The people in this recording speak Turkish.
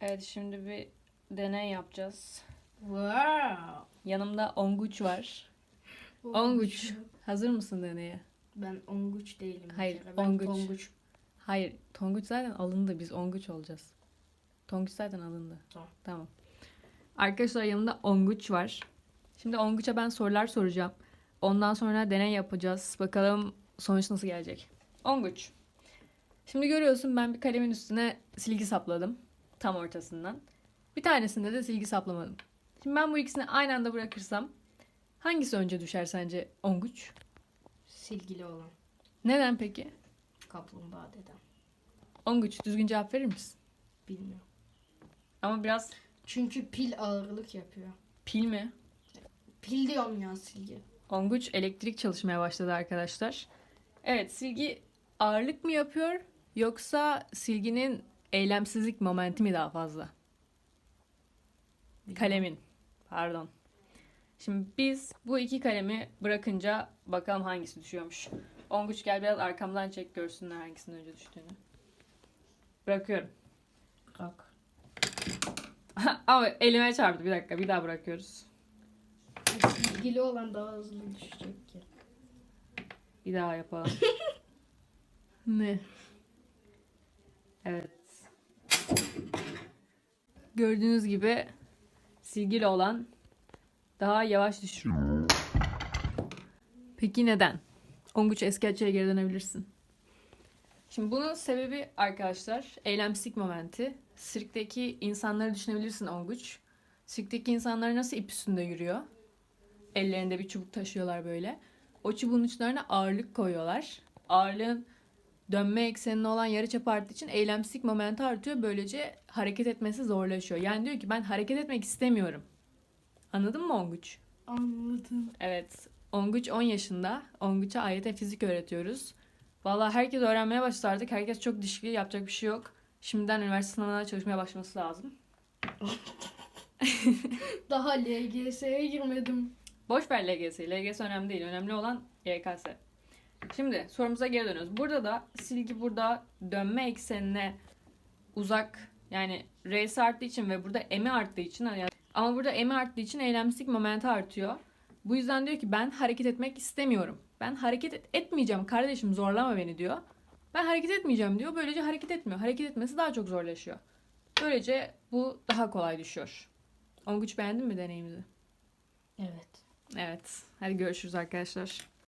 Evet şimdi bir deney yapacağız. Wow. Yanımda Onguç var. Onguç. Hazır mısın deneye? Ben onguç değilim. Hayır. Ben onguç. Tonguç. Hayır. Tonguç zaten alındı. Biz Onguç olacağız. Tonguç zaten alındı. Tamam. Tamam. Arkadaşlar yanımda Onguç var. Şimdi Onguç'a ben sorular soracağım. Ondan sonra deney yapacağız. Bakalım sonuç nasıl gelecek. Onguç. Şimdi görüyorsun ben bir kalemin üstüne silgi sapladım. Tam ortasından. Bir tanesinde de silgi saplamadım. Şimdi ben bu ikisini aynı anda bırakırsam hangisi önce düşer sence Onguç? Silgili olan. Neden peki? Kaplumbağa dedem. Onguç düzgün cevap verir misin? Bilmiyorum. Ama biraz Çünkü pil ağırlık yapıyor. pil mi? Pil diyorum ya silgi. Onguç elektrik çalışmaya başladı arkadaşlar. Evet silgi ağırlık mı yapıyor yoksa silginin eylemsizlik momenti mi daha fazla? Kalemin. Pardon. Şimdi biz bu iki kalemi bırakınca bakalım hangisi düşüyormuş. Onguç gel biraz arkamdan çek görsünler hangisinin önce düştüğünü. Bırakıyorum. Bak. Ama elime çarptı bir dakika bir daha bırakıyoruz. Silgili olan daha hızlı düşecek ki. Bir daha yapalım. ne? Evet. Gördüğünüz gibi silgili olan daha yavaş düşüyor. Peki neden? Onguç eski açıya geri dönebilirsin. Şimdi bunun sebebi arkadaşlar eylemsizlik momenti. Sirkteki insanları düşünebilirsin Onguç. Sirkteki insanlar nasıl ip üstünde yürüyor? Ellerinde bir çubuk taşıyorlar böyle. O çubuğun uçlarına ağırlık koyuyorlar. Ağırlığın dönme eksenine olan yarıçap arttığı için eylemsizlik momenti artıyor. Böylece hareket etmesi zorlaşıyor. Yani diyor ki ben hareket etmek istemiyorum. Anladın mı Onguç? Anladım. Evet. Onguç 10 yaşında. Onguç'a AYT fizik öğretiyoruz. Vallahi herkes öğrenmeye başladı artık. Herkes çok dişli yapacak bir şey yok. Şimdiden üniversite sınavına çalışmaya başlaması lazım. Daha LGS'ye girmedim. Boş ver LGS. LGS önemli değil. Önemli olan YKS. Şimdi sorumuza geri dönüyoruz. Burada da silgi burada dönme eksenine uzak yani R'si arttığı için ve burada M'i arttığı için hani ama burada M'i arttığı için eylemsizlik momenti artıyor. Bu yüzden diyor ki ben hareket etmek istemiyorum. Ben hareket et- etmeyeceğim kardeşim zorlama beni diyor. Ben hareket etmeyeceğim diyor. Böylece hareket etmiyor. Hareket etmesi daha çok zorlaşıyor. Böylece bu daha kolay düşüyor. Onguç beğendin mi deneyimizi? Evet. Evet. Hadi görüşürüz arkadaşlar.